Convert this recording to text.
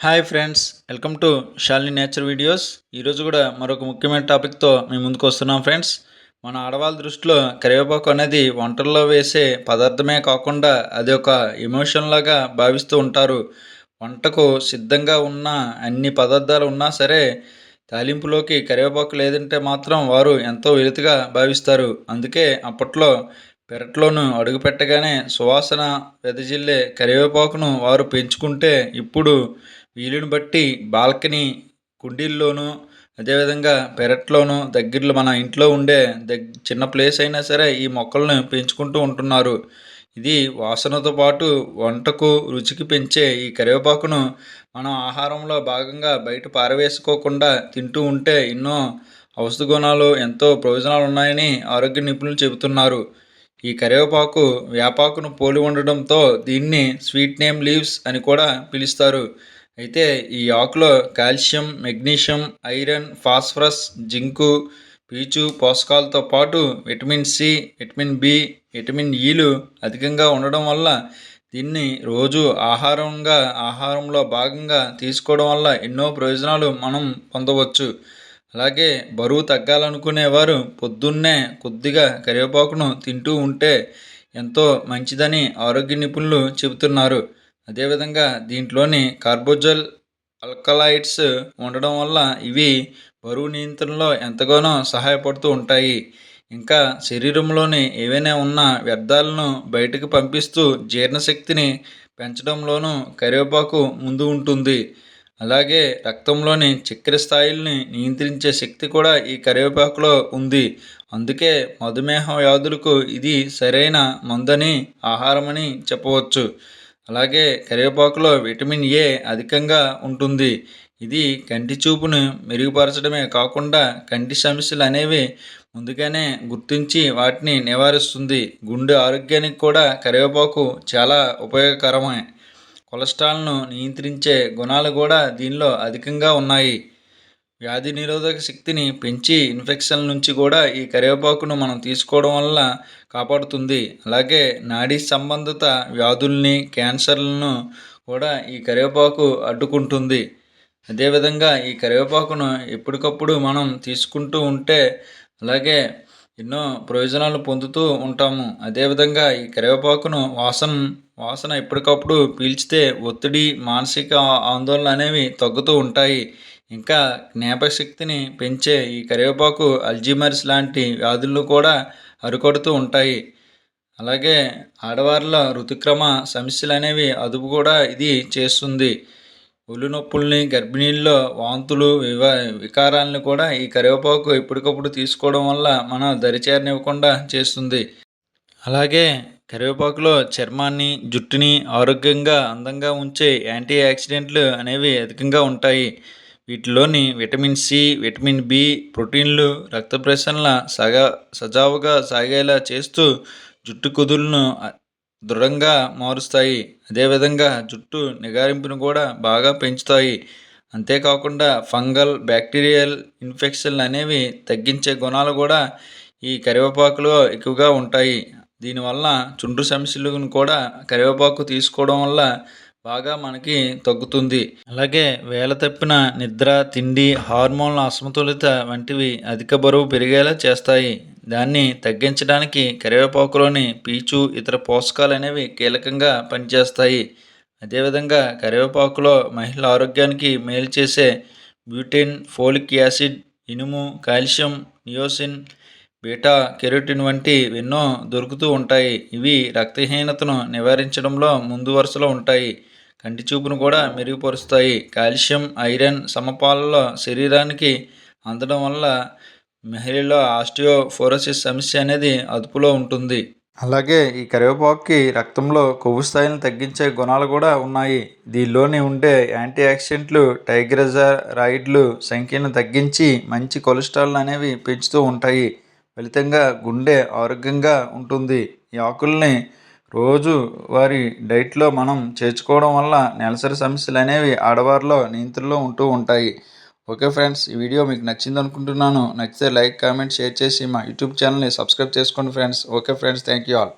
Hi friends welcome to Shalini nature videos ఈరోజు కూడా మరొక ముఖ్యమైన టాపిక్తో మేము ముందుకు వస్తున్నాం ఫ్రెండ్స్ మన ఆడవాళ్ళ దృష్టిలో కరివేపాకు అనేది వంటల్లో వేసే పదార్థమే కాకుండా అది ఒక ఎమోషన్ లాగా భావిస్తూ ఉంటారు. వంటకు సిద్ధంగా ఉన్న అన్ని పదార్థాలు ఉన్నా సరే తాలింపులోకి కరివేపాకు లేదంటే మాత్రం వారు ఎంతో వెలుతుగా భావిస్తారు. అందుకే అప్పట్లో పెరట్లోను అడుగుపెట్టగానే సువాసన వెదజిల్లే కరివేపాకును వారు పెంచుకుంటే ఇప్పుడు వీలుని బట్టి బాల్కనీ కుండీల్లోనూ అదేవిధంగా పెరట్లోనూ దగ్గరలో మన ఇంట్లో ఉండే దగ్ చిన్న ప్లేస్ అయినా సరే ఈ మొక్కలను పెంచుకుంటూ ఉంటున్నారు. ఇది వాసనతో పాటు వంటకు రుచికి పెంచే ఈ కరివేపాకును మనం ఆహారంలో భాగంగా బయట పారవేసుకోకుండా తింటూ ఉంటే ఎన్నో ఔషధ గుణాలు ఎంతో ప్రయోజనాలు ఉన్నాయని ఆరోగ్య నిపుణులు చెబుతున్నారు. ఈ కరివేపాకు వేపాకును పోలి ఉండడంతో దీన్ని స్వీట్ నేమ్ లీవ్స్ అని కూడా పిలుస్తారు. అయితే ఈ ఆకులో calcium magnesium iron phosphorus zinc పీచు పోషకాలతో పాటు vitamin C vitamin B vitamin ఈలు అధికంగా ఉండడం వల్ల దీన్ని రోజు ఆహారంగా ఆహారంలో భాగంగా తీసుకోవడం వల్ల ఎన్నో ప్రయోజనాలు మనం పొందవచ్చు. అలాగే బరువు తగ్గాలనుకునేవారు పొద్దున్నే కొద్దిగా కరివేపాకును తింటూ ఉంటే ఎంతో మంచిదని ఆరోగ్య నిపుణులు చెబుతున్నారు. అదేవిధంగా దీంట్లోని కార్బోజల్ ఆల్కలైడ్స్ ఉండడం వల్ల ఇవి బరువు నియంత్రణలో ఎంతగానో సహాయపడుతూ ఉంటాయి. ఇంకా శరీరంలోని ఏవైనా ఉన్న వ్యర్థాలను బయటకు పంపిస్తూ జీర్ణశక్తిని పెంచడంలోనూ కరివేపాకు ముందు ఉంటుంది. అలాగే రక్తంలోని చక్కెర స్థాయిల్ని నియంత్రించే శక్తి కూడా ఈ కరివేపాకులో ఉంది. అందుకే మధుమేహ వ్యాధులకు ఇది సరైన మందని ఆహారమని చెప్పవచ్చు. అలాగే కరివేపాకులో విటమిన్ ఏ అధికంగా ఉంటుంది. ఇది కంటి చూపును మెరుగుపరచడమే కాకుండా కంటి సమస్యలు అనేవి ముందుగానే గుర్తించి వాటిని నివారిస్తుంది. గుండె ఆరోగ్యానికి కూడా కరివేపాకు చాలా ఉపయోగకరమే. కొలెస్ట్రాల్ను నియంత్రించే గుణాలు కూడా దీనిలో అధికంగా ఉన్నాయి. వ్యాధి నిరోధక శక్తిని పెంచి ఇన్ఫెక్షన్ నుంచి కూడా ఈ కరివేపాకును మనం తీసుకోవడం వల్ల కాపాడుతుంది. అలాగే నాడీ సంబంధిత వ్యాధుల్ని క్యాన్సర్లను కూడా ఈ కరివేపాకు అడ్డుకుంటుంది. అదేవిధంగా ఈ కరివేపాకును ఎప్పటికప్పుడు మనం తీసుకుంటూ ఉంటే అలాగే ఎన్నో ప్రయోజనాలు పొందుతూ ఉంటాము. అదేవిధంగా ఈ కరివేపాకును వాసన వాసన ఎప్పటికప్పుడు పీల్చితే ఒత్తిడి మానసిక ఆందోళన అనేవి తగ్గుతూ ఉంటాయి. ఇంకా జ్ఞాపకశక్తిని పెంచే ఈ కరివేపాకు అల్జీమర్స్ లాంటి వ్యాధులను కూడా అరికొడుతూ ఉంటాయి. అలాగే ఆడవారిలో ఋతుక్రమ సమస్యలు అనేవి అదుపు కూడా ఇది చేస్తుంది. ఒళ్ళు నొప్పుల్ని గర్భిణీల్లో వాంతులు వివ వికారాలను కూడా ఈ కరివేపాకు ఎప్పటికప్పుడు తీసుకోవడం వల్ల మనం దరిచేరనివ్వకుండా చేస్తుంది. అలాగే కరివేపాకులో చర్మాన్ని జుట్టుని ఆరోగ్యంగా అందంగా ఉంచే యాంటీ ఆక్సిడెంట్లు అనేవి అధికంగా ఉంటాయి. వీటిలోని విటమిన్ సి విటమిన్ బి ప్రోటీన్లు రక్త ప్రసరణ సగా సజావుగా సాగేలా చేస్తూ జుట్టు కుదులను దృఢంగా మారుస్తాయి. అదేవిధంగా జుట్టు నిగారింపును కూడా బాగా పెంచుతాయి. అంతేకాకుండా ఫంగల్ బ్యాక్టీరియల్ ఇన్ఫెక్షన్లు అనేవి తగ్గించే గుణాలు కూడా ఈ కరివేపాకులో ఎక్కువగా ఉంటాయి. దీనివల్ల చుండ్రు సమస్యలను కూడా కరివేపాకు తీసుకోవడం వల్ల బాగా మనకి తగ్గుతుంది. అలాగే వేల తప్పిన నిద్ర తిండి హార్మోన్ల అసమతులిత వంటివి అధిక బరువు పెరిగేలా చేస్తాయి. దాన్ని తగ్గించడానికి కరివేపాకులోని పీచు ఇతర పోషకాలు అనేవి కీలకంగా పనిచేస్తాయి. అదేవిధంగా కరివేపాకులో మహిళల ఆరోగ్యానికి మేలు చేసే బ్యూటిన్ ఫోలిక్ యాసిడ్ ఇనుము కాల్షియం నియోసిన్ బీటా కెరోటిన్ వంటి ఎన్నో దొరుకుతూ ఉంటాయి. ఇవి రక్తహీనతను నివారించడంలో ముందు వరుసలో ఉంటాయి. కంటి చూపును కూడా మెరుగుపరుస్తాయి. కాల్షియం ఐరన్ సమపాలలో శరీరానికి అందడం వల్ల మహిళల్లో ఆస్టియోఫోరోసిస్ సమస్య అనేది అదుపులో ఉంటుంది. అలాగే ఈ కరివేపాకుకి రక్తంలో కొవ్వు స్థాయిని తగ్గించే గుణాలు కూడా ఉన్నాయి. దీనిలోని ఉండే యాంటీ ఆక్సిడెంట్లు రాయిడ్లు సంఖ్యను తగ్గించి మంచి కొలెస్ట్రాల్ అనేవి పెంచుతూ ఉంటాయి. ఫలితంగా గుండె ఆరోగ్యంగా ఉంటుంది. ఈ ఆకుల్ని రోజు వారి డైట్లో మనం చేర్చుకోవడం వల్ల నెలసరి సమస్యలు అనేవి ఆడవారిలో నియంత్రణలో ఉంటూ ఉంటాయి. ఓకే ఫ్రెండ్స్ ఈ వీడియో మీకు నచ్చింది అనుకుంటున్నాను. నచ్చితే లైక్ కామెంట్ షేర్ చేసి మా యూట్యూబ్ ఛానల్ని సబ్స్క్రైబ్ చేసుకోండి friends. Okay friends thank you all.